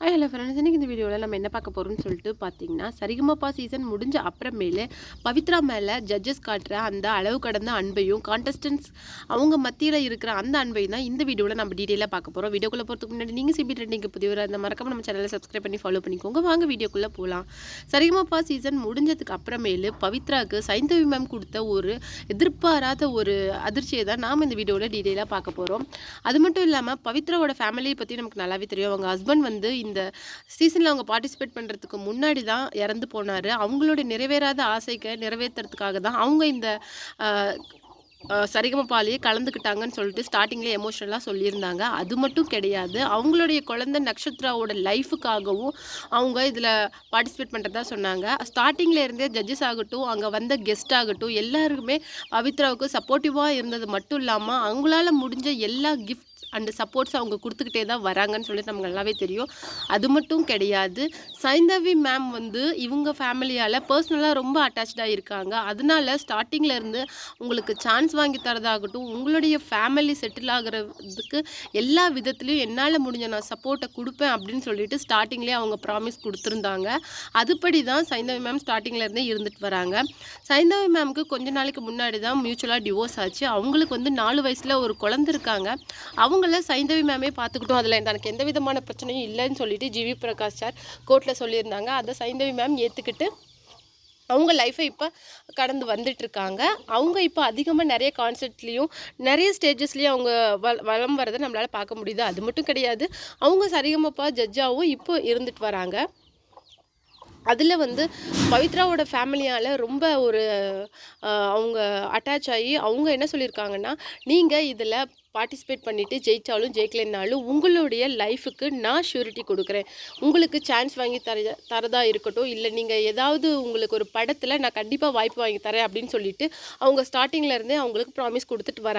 Hi hello friends இன்றைக்கி இந்த வீடியோவில் நம்ம என்ன பார்க்க போகிறோம்னு சொல்லிட்டு பார்த்தீங்கன்னா சரிகமப்பா சீசன் முடிஞ்ச அப்புறமேலே பவித்ரா மேலே ஜட்ஜஸ் காட்டுற அந்த அளவு கடந்த அன்பையும் கான்டெஸ்டன்ஸ் அவங்க மத்தியில் இருக்கிற அந்த அன்பையும் தான் இந்த வீடியோவில் நம்ம டீட்டெயிலாக பார்க்க போகிறோம் வீடியோக்குள்ளே போகிறதுக்கு முன்னாடி நீங்கள் சிபி ட்ரெண்டிங் புதியவராக அந்த மறக்காம நம்ம சேனலை சப்ஸ்கிரைப் பண்ணி ஃபாலோ பண்ணிக்கோங்க. வாங்க வீடியோக்குள்ளே போகலாம் சரிகமப்பா சீசன் முடிஞ்சதுக்கு அப்புறமேலு பவித்ராவுக்கு சைந்தவி மேம் கொடுத்த ஒரு எதிர்பாராத ஒரு அதிர்ச்சியை தான் நாம் இந்த வீடியோவில் டீட்டெயிலாக பார்க்க போகிறோம் அது மட்டும் இல்லாமல் பவித்ராவோட ஃபேமிலியை பற்றி நமக்கு நல்லாவே தெரியும். அவங்க ஹஸ்பண்ட் வந்து இந்த சீசனில் அவங்க பார்ட்டிசிபேட் பண்ணுறதுக்கு முன்னாடி தான் இறந்து போனார். அவங்களுடைய நிறைவேறாத ஆசைக்கு நிறைவேற்றுறதுக்காக தான் அவங்க இந்த சரிகமபாலியே சரிகமபாலேயே கலந்துக்கிட்டாங்கன்னு சொல்லிட்டு ஸ்டார்டிங்லேயே எமோஷனலாக சொல்லியிருந்தாங்க. அது மட்டும் கிடையாது. அவங்களுடைய குழந்தை நக்ஷத்ராவோட லைஃபுக்காகவும் அவங்க இதில் பார்ட்டிசிபேட் பண்ணுறதா சொன்னாங்க. ஸ்டார்டிங்கில் இருந்தே ஜட்ஜஸ் ஆகட்டும் அங்கே வந்த கெஸ்ட் ஆகட்டும் எல்லாருக்குமே பவித்ராவுக்கு சப்போர்ட்டிவாக இருந்தது மட்டும் இல்லாமல் அவங்களால முடிஞ்ச எல்லா கிஃப்ட் அண்ட் சப்போர்ட்ஸ் அவங்க கொடுத்துக்கிட்டே தான் வராங்கன்னு சொல்லி நமக்கு நல்லாவே தெரியும். அது மட்டும் கிடையாது. சைந்தவி மேம் வந்து இவங்க ஃபேமிலியால் பர்சனலாக ரொம்ப அட்டாச்சாக இருக்காங்க அதனால ஸ்டார்டிங்லேருந்து உங்களுக்கு சான்ஸ் வாங்கி தரதாகட்டும் உங்களுடைய ஃபேமிலி செட்டில் ஆகிறதுக்கு எல்லா விதத்துலையும் என்னால் முடிஞ்ச நான் சப்போர்ட்டை கொடுப்பேன் அப்படின்னு சொல்லிட்டு ஸ்டார்டிங்லேயே அவங்க ப்ராமிஸ் கொடுத்துருந்தாங்க. அதுபடி தான் சைந்தவி மேம் ஸ்டார்டிங்லேருந்தே இருந்துட்டு வராங்க. சைந்தவி மேம்க்கு கொஞ்ச நாளைக்கு முன்னாடி தான் மியூச்சுவலாக டிவோர்ஸ் ஆச்சு. அவங்களுக்கு வந்து நாலு வயசில் ஒரு குழந்த இருக்காங்க. அவங்க அவங்கள சைந்தவி மேமே பார்த்துக்கிட்டோம். அதில் எனக்கு எந்த விதமான பிரச்சனையும் இல்லைன்னு சொல்லிட்டு ஜிவி பிரகாஷ் சார் கோர்ட்டில் சொல்லியிருந்தாங்க. அதை சைந்தவி மேம் ஏற்றுக்கிட்டு அவங்க லைஃப்பை இப்போ கடந்து வந்துட்டுருக்காங்க. அவங்க இப்போ அதிகமாக நிறைய கான்செர்ட்லேயும் நிறைய ஸ்டேஜஸ்லேயும் அவங்க வ வளம் வரதை நம்மளால் பார்க்க முடியுது. அது மட்டும் கிடையாது. அவங்க சரிகமப்பா ஜட்ஜாகவும் இப்போ இருந்துட்டு வராங்க. அதில் வந்து பவித்ராவோட ஃபேமிலியால் ரொம்ப ஒரு அவங்க அட்டாச் ஆகி அவங்க என்ன சொல்லியிருக்காங்கன்னா நீங்கள் இதில் பார்ட்டிசிபேட் பண்ணிவிட்டு ஜெயித்தாலும் ஜெயிக்கலைன்னாலும் உங்களுடைய லைஃபுக்கு நான் ஷூரிட்டி கொடுக்குறேன். உங்களுக்கு சான்ஸ் வாங்கி தர தரதா இருக்கட்டும். இல்லை நீங்கள் ஏதாவது உங்களுக்கு ஒரு படத்தில் நான் கண்டிப்பாக வாய்ப்பு வாங்கி தரேன் அப்படின்னு சொல்லிட்டு அவங்க ஸ்டார்டிங்கில் இருந்தே அவங்களுக்கு ப்ராமிஸ் கொடுத்துட்டு வராங்க.